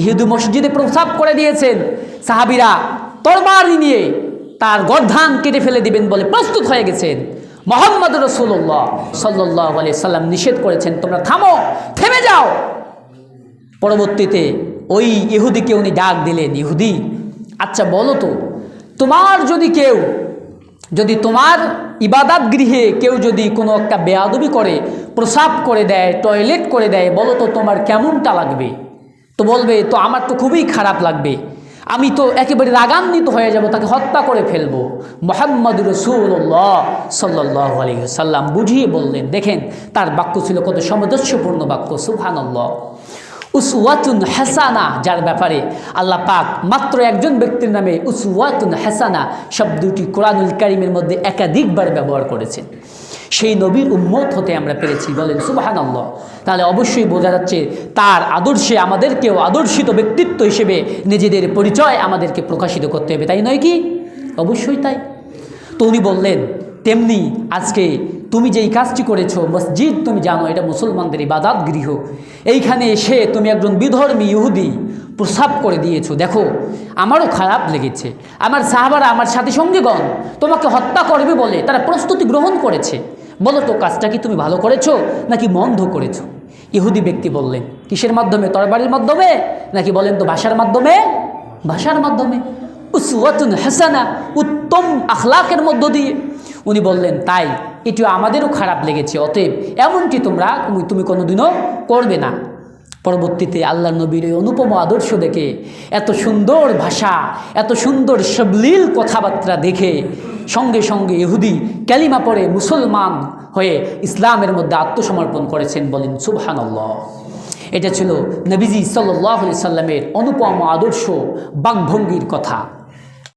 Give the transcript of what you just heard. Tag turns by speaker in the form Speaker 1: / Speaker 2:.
Speaker 1: ইহুদি মসজিদে প্রস্রাব করে দিয়েছেন সাহাবিরা। তরবারি নিয়ে তার গর্ধান কেটে ফেলে দিবেন বলে প্রস্তুত হয়ে গেছেন। মোহাম্মদ রসুল্লাহ সাল্লাহ আলি সাল্লাম নিষেধ করেছেন, তোমরা থামো, থেমে যাও। পরবর্তীতে ওই ইহুদিকে উনি ডাক দিলেন, ইহুদি আচ্ছা বলো তো, তোমার যদি কেউ, যদি তোমার ইবাদাত গৃহে কেউ যদি কোনো একটা বেয়াদবি করে প্রসাব করে দেয়, টয়লেট করে দেয়, বলো তো তোমার কেমনটা লাগবে? তো বলবে, তো আমার তো খুবই খারাপ লাগবে। আমি তো একেবারে রাগান্বিত হয়ে যাব, তাকে হত্যা করে ফেলব। মোহাম্মদ রসুল্লাহ সাল্লাহ আলী সাল্লাম বুঝিয়ে বললেন, দেখেন, তার বাক্য ছিল কত সমদস্যপূর্ণ বাক্য, সুবহানাল্লাহ। উসওয়াতুন হাসানা, যার ব্যাপারে আল্লাহ পাক মাত্র একজন ব্যক্তির নামে উসওয়াতুন হাসানা শব্দটি কোরআনুল কারিমের মধ্যে একাধিকবার ব্যবহার করেছেন। সেই নবীর উম্মত হতে আমরা পেরেছি, বলেন সুবাহান আল্লাহ তাহলে অবশ্যই বোঝা যাচ্ছে তার আদর্শে আমাদেরকেও আদর্শিত ব্যক্তিত্ব হিসেবে নিজেদের পরিচয় আমাদেরকে প্রকাশিত করতে হবে, তাই নয় কি? অবশ্যই তাই। তো উনি বললেন, তেমনি আজকে তুমি যেই কাজটি করেছ, মসজিদ তুমি জানো, এটা মুসলমানদের ইবাদাত গৃহ। এইখানে এসে তুমি একজন বিধর্মী ইহুদি প্রসাব করে দিয়েছ। দেখো, আমারও খারাপ লেগেছে। আমার সাহাবারা আমার সাথী সঙ্গীগণ তোমাকে হত্যা করবে বলে তারা প্রস্তুতি গ্রহণ করেছে। বলো তো, কাজটা কি তুমি ভালো করেছ নাকি মন্ধ করেছ? ইহুদি ব্যক্তি বললেন, কিসের মাধ্যমে, তরবারির মাধ্যমে? নাকি বলেন তো, ভাষার মাধ্যমে? ভাষার মাধ্যমে। উসওয়াতুন হাসানা, উত্তম আখলাকের মধ্য দিয়ে। উনি বললেন, তাই। এটিও আমাদেরও খারাপ লেগেছে, অতএব এমনটি তোমরা তুমি- তুমি কোনোদিনও করবে না। পরবর্তীতে আল্লাহ নবীর এই অনুপম আদর্শ দেখে এত সুন্দর ভাষা, এত সুন্দর সবলীল কথাবার্তা দেখে সঙ্গে সঙ্গে ইহুদি ক্যালিমা পড়ে মুসলমান হয়ে ইসলামের মধ্যে আত্মসমর্পণ করেছেন বলেন, সুবহানাল্লাহ। এটা ছিল নবীজি সাল্লাহ সাল্লামের অনুপম আদর্শ বাকভঙ্গির কথা।